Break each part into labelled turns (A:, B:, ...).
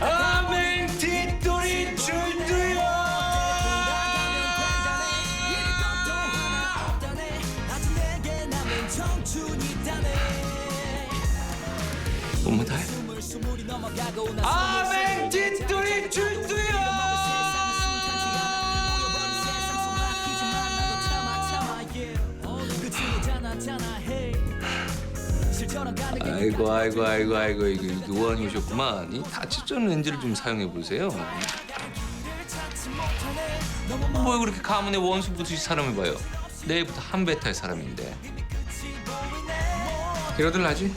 A: 아멘. 뒷돌이 줄도요. 뭐다해. 아멘. 뒷돌이 줄도요 아이고 아이고 아이고 아이고 이거 노안이 오셨구만 이 다치전 렌즈를 좀 사용해 보세요 뭐 그렇게 가문의 원수 붙듯이 사람을 봐요 내일부터 한 베타의 사람인데 이러들 나지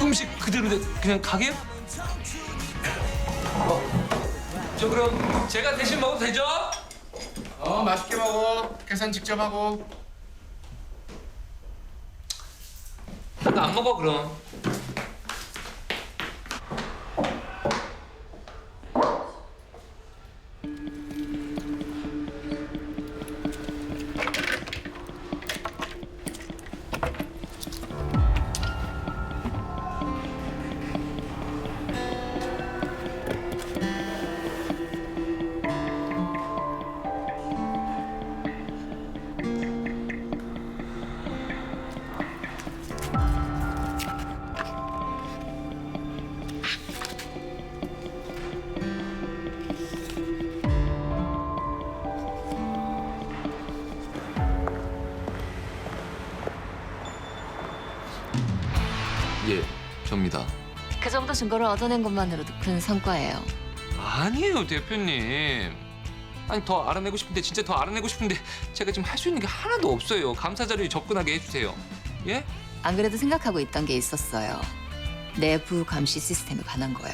A: 음식 그대로 내- 그냥 가게요? 어, 저 그럼 제가 대신 먹어도 되죠?
B: 어 맛있게 먹어. 계산 직접 하고.
A: 나도 안 먹어 그럼 예 접니다
C: 그 정도 증거를 얻어낸 것만으로도 큰 성과예요.
A: 아니에요 대표님 아니 더 알아내고 싶은데 진짜 더 알아내고 싶은데 제가 지금 할 수 있는 게 하나도 없어요 감사 자료에 접근하게 해주세요 예?
C: 안 그래도 생각하고 있던 게 있었어요. 내부 감시 시스템에 관한 거요.